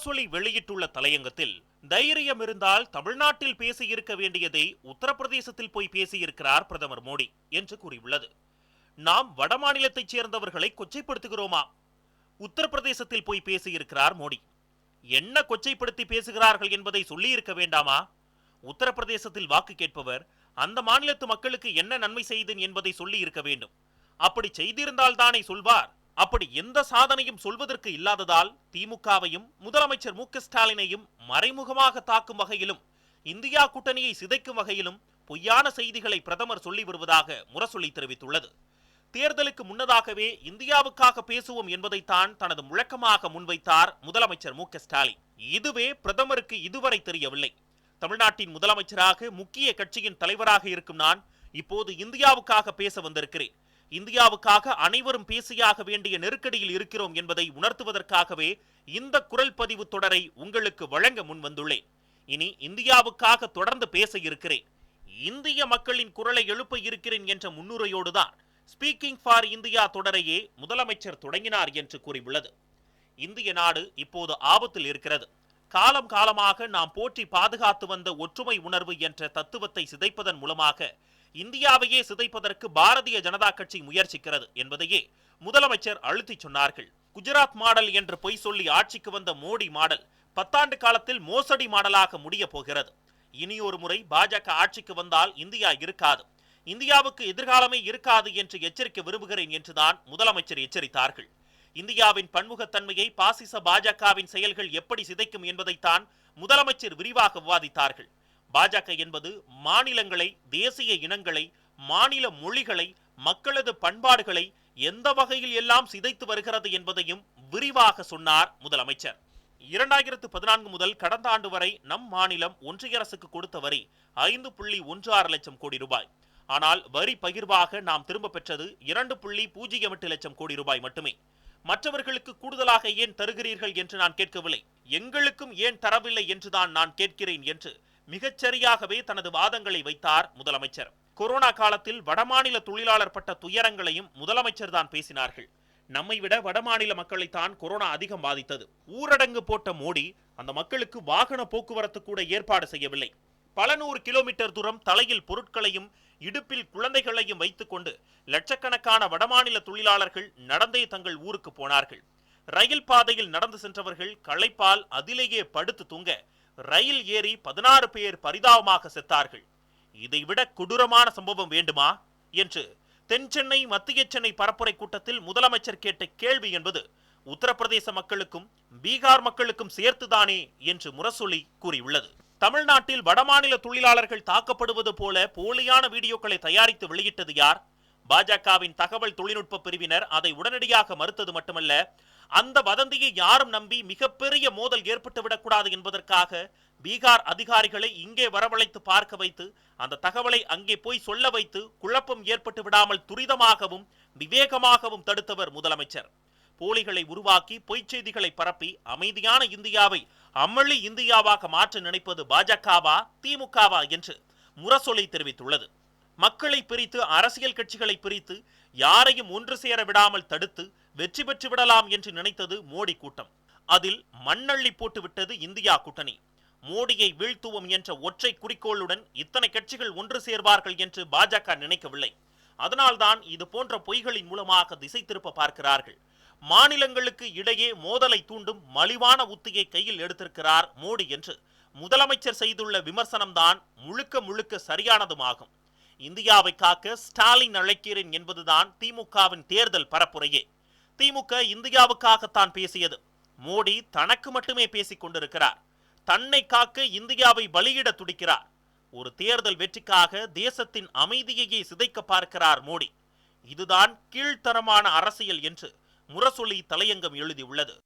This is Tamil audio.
முரசொலி வெளியிட்டுள்ள தலையங்கத்தில் தைரியம் இருந்தால் தமிழ்நாட்டில் பேசியிருக்க வேண்டியதை உத்தரப்பிரதேசத்தில் போய் பேசியிருக்கிறார் பிரதமர் மோடி என்று கூறியுள்ளது. நாம் வடமாநிலத்தைச் சேர்ந்தவர்களை கொச்சைப்படுத்துகிறோமா? உத்தரப்பிரதேசத்தில் போய் பேசியிருக்கிறார் மோடி. என்ன கொச்சைப்படுத்தி பேசுகிறார்கள் என்பதை சொல்லியிருக்க வேண்டாமா? உத்தரப்பிரதேசத்தில் வாக்கு கேட்பவர் அந்த மாநிலத்து மக்களுக்கு என்ன நன்மை செய்தேன் என்பதை சொல்லி இருக்க வேண்டும். அப்படி செய்திருந்தால் தானே சொல்வார். அப்படி எந்த சாதனையும் சொல்வதற்கு இல்லாததால் திமுகவையும் முதலமைச்சர் மு ஸ்டாலினையும் மறைமுகமாக தாக்கும் வகையிலும் இந்தியா கூட்டணியை சிதைக்கும் வகையிலும் பொய்யான செய்திகளை பிரதமர் சொல்லி வருவதாக முரசொலி தெரிவித்துள்ளது. தேர்தலுக்கு முன்னதாகவே இந்தியாவுக்காக பேசுவோம் என்பதைத்தான் தனது முழக்கமாக முன்வைத்தார் முதலமைச்சர் மு ஸ்டாலின். இதுவே பிரதமருக்கு இதுவரை தெரியவில்லை. தமிழ்நாட்டின் முதலமைச்சராக முக்கிய கட்சியின் தலைவராக இருக்கும் நான் இப்போது இந்தியாவுக்காக பேச வந்திருக்கிறேன். இந்தியாவுக்காக அனைவரும் பேசியாக வேண்டிய நெருக்கடியில் இருக்கிறோம் என்பதை உணர்த்துவதற்காகவே இந்த குரல் பதிவு தொடரை உங்களுக்கு வழங்க முன் வந்துள்ளேன். இனி இந்தியாவுக்காக தொடர்ந்து பேச இருக்கிறேன். இந்திய மக்களின் குரலை எழுப்ப இருக்கிறேன் என்ற முன்னுரையோடுதான் ஸ்பீக்கிங் ஃபார் இந்தியா தொடரையே முதலமைச்சர் தொடங்கினார் என்று கூறியுள்ளது. இந்திய நாடு இப்போது ஆபத்தில் இருக்கிறது. காலம் காலமாக நாம் போற்றி பாதுகாத்து வந்த ஒற்றுமை உணர்வு என்ற தத்துவத்தை சிதைப்பதன் மூலமாக இந்தியாவையே சிதைப்பதற்கு பாரதிய ஜனதா கட்சி முயற்சிக்கிறது என்பதையே முதலமைச்சர் அழுத்திச் சொன்னார்கள். குஜராத் மாடல் என்று பொய் சொல்லி ஆட்சிக்கு வந்த மோடி மாடல் பத்தாண்டு காலத்தில் மோசடி மாடலாக முடிய போகிறது. இனியொரு முறை பாஜக ஆட்சிக்கு வந்தால் இந்தியா இருக்காது. இந்தியாவுக்கு எதிர்காலமே இருக்காது என்று எச்சரிக்க விரும்புகிறேன் என்றுதான் முதலமைச்சர் எச்சரித்தார்கள். இந்தியாவின் பன்முகத்தன்மையை பாசிச பாஜகவின் செயல்கள் எப்படி சிதைக்கும் என்பதைத்தான் முதலமைச்சர் விரிவாக விவாதித்தார்கள். பாஜக என்பது மாநிலங்களை தேசிய இனங்களை மாநில மொழிகளை மக்களது பண்பாடுகளை எந்த வகையில் எல்லாம் சிதைத்து வருகிறது என்பதையும் விரிவாக சொன்னார் முதலமைச்சர். இரண்டாயிரத்து பதினான்கு முதல் கடந்த ஆண்டு வரை நம் மாநிலம் ஒன்றிய அரசுக்கு கொடுத்த வரி ஐந்து புள்ளி ஒன்று ஆறு லட்சம் கோடி ரூபாய். ஆனால் வரி பகிர்வாக நாம் திரும்ப பெற்றது இரண்டு புள்ளி பூஜ்ஜியம் எட்டு லட்சம் கோடி ரூபாய் மட்டுமே. மற்றவர்களுக்கு கூடுதலாக ஏன் தருகிறீர்கள் என்று நான் கேட்கவில்லை. எங்களுக்கும் ஏன் தரவில்லை என்றுதான் நான் கேட்கிறேன் என்று மிகச்சரியாகவே தனது வாதங்களை வைத்தார் முதலமைச்சர். கொரோனா காலத்தில் வடமாநில தொழிலாளர் பட்ட துயரங்களையும் முதலமைச்சர் தான் பேசினார்கள். நம்மை விட வடமாநில மக்களைத்தான் கொரோனா அதிகம் பாதித்தது. ஊரடங்கு போட்ட மோடி அந்த மக்களுக்கு வாகன போக்குவரத்து கூட ஏற்பாடு செய்யவில்லை. பல நூறு கிலோமீட்டர் தூரம் தலையில் பொருட்களையும் இடுப்பில் குழந்தைகளையும் வைத்துக்கொண்டு லட்சக்கணக்கான வடமாநில தொழிலாளர்கள் நடந்தே தங்கள் ஊருக்கு போனார்கள். ரயில் பாதையில் நடந்து சென்றவர்கள் களைப்பால் அதிலேயே படுத்து தூங்க ரயில் ஏறி பதினாறு பேர் பரிதாபமாக செத்தார்கள். இதைவிட கொடூரமான சம்பவம் வேண்டுமா? என்று தென் சென்னை மத்திய சென்னை பரப்புரை கூட்டத்தில் முதலமைச்சர் கேட்ட கேள்வி என்பது உத்தரப்பிரதேச மக்களுக்கும் பீகார் மக்களுக்கும் சேர்த்துதானே என்று முரசொலி கூறியுள்ளது. தமிழ்நாட்டில் வடமாநில தொழிலாளர்கள் தாக்கப்படுவது போல போலியான வீடியோக்களை தயாரித்து வெளியிட்டது யார்? பாஜகவின் தகவல் தொழில்நுட்ப பிரிவினர் அதை உடனடியாக மறுத்தது மட்டுமல்ல அந்த வதந்தியை யாரும் நம்பி மிகப்பெரிய மோதல் ஏற்பட்டுவிடக்கூடாது என்பதற்காக பீகார் அதிகாரிகளை இங்கே வரவழைத்து பார்க்க வைத்து அந்த தகவலை அங்கே போய் சொல்ல வைத்து குழப்பம் ஏற்பட்டு விடாமல் துரிதமாகவும் விவேகமாகவும் தடுத்தவர் முதலமைச்சர். போலிகளை உருவாக்கி பொய்ச் செய்திகளை பரப்பி அமைதியான இந்தியாவை அமளி இந்தியாவாக மாற்ற நினைப்பது பாஜகவா திமுகவா என்று முரசொலி தெரிவித்துள்ளது. மக்களை பிரித்து அரசியல் கட்சிகளை பிரித்து யாரையும் ஒன்று சேர விடாமல் தடுத்து வெற்றி பெற்று விடலாம் என்று நினைத்தது மோடி கூட்டம். அதில் மண்ணள்ளி போட்டுவிட்டது இந்தியா கூட்டணி. மோடியை வீழ்த்துவோம் என்ற ஒற்றை குறிக்கோளுடன் இத்தனை கட்சிகள் ஒன்று சேர்வார்கள் என்று பாஜக நினைக்கவில்லை. அதனால்தான் இது போன்ற பொய்களின் மூலமாக திசை திருப்ப பார்க்கிறார்கள். மாநிலங்களுக்கு இடையே மோதலை தூண்டும் மலிவான உத்தியை கையில் எடுத்திருக்கிறார் மோடி என்று முதலமைச்சர் செய்துள்ள விமர்சனம்தான் முழுக்க முழுக்க சரியானதுமாகும். இந்தியாவை காக்க ஸ்டாலின் அழைக்கிறேன் என்பதுதான் திமுகவின் தேர்தல் பரப்புரையே. திமுக இந்தியாவுக்காகத்தான் பேசியது. மோடி தனக்கு மட்டுமே பேசிக் கொண்டிருக்கிறார். தன்னை காக்க இந்தியாவை பலியிட துடிக்கிறார். ஒரு தேர்தல் வெற்றிக்காக தேசத்தின் அமைதியையே சிதைக்க பார்க்கிறார் மோடி. இதுதான் கீழ்த்தரமான அரசியல் என்று முரசொலி தலையங்கம் எழுதியுள்ளது.